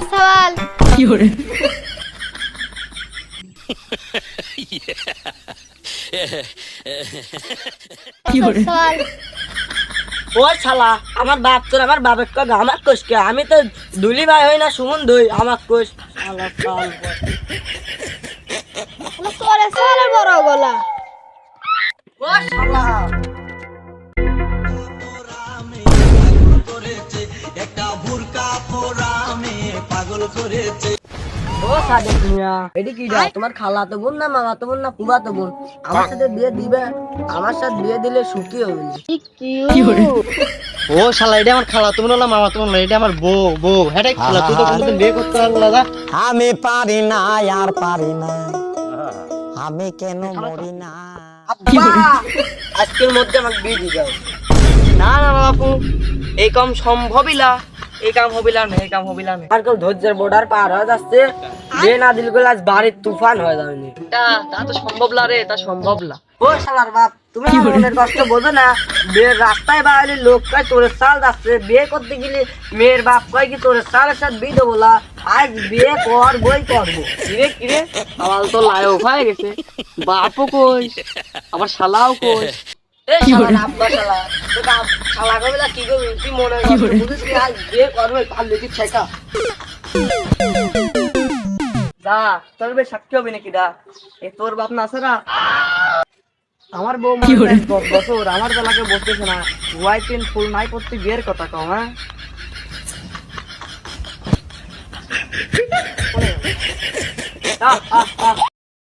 পরের সওয়াল। পরের সওয়াল। ও শালা আমার বাপ তোর আমার বাপের কবে আমার কোষ কে? আমি তো দুলি ভাই হই না সুমন দই আমার কোষ শালা শাল। বড় গলা। ও শালা। ও সাদেক মিয়া এটি কি রা তোমার খালা তো বোন না মামা তো বোন না পুবা তো বোন। আমার সাথে বিয়ে দিবে আমার সাথে বিয়ে দিলে সুখী হবে। ও শালা এটা আমার খালা তুমি না মামা তুমি না এটা আমার বউ বউ। হ্যাঁ খালা তুই তো কোনদিন বিয়ে করতে পারব না আমি পারি না আর পারি না। আমি কেন মরি না? আজকের মধ্যে আমাকে বিয়ে দিয়ে যাও না না বাপু এই কম সম্ভবই না। এই কাম হবিলা না এই কাম হবিলা না আর কেউ ধৈর্যের বর্ডার পার হয়ে যাচ্ছে। বিয়ে না দিলে গুলো আজ বাড়ির তুফান হয়ে যাবে তা তা তো সম্ভব না রে তা সম্ভব না ও শালার বাপ তুমি মনের কষ্ট বোঝো না। বিয়ের রাস্তায় বাইরে লোক কয় তোর সাল যাচ্ছে। বিয়ে করতে গেলে মেয়ের বাপ কয় কি তোর সালের সাথে বিয়ে দেবো না আজ বিয়ে কর বই করব কিরে কিরে? আমার তো লায়ক হয়ে গেছে। বাপও কই আবার শালাও কই এই শালা আব- শালা কবে কি করবি? তুই মনে বুঝিস আজ বিয়ে করবে পারলে কি ছেকা দা তোর বে সাক্ষী হবে নাকি দা? এ তোর বাপ না আছে না? আমার বউ কি বছর আমার বেলাকে বসতেছে না হোয়াইট পেন ফুল নাই করতে বিয়ের কথা কও হ্যাঁ? আহ,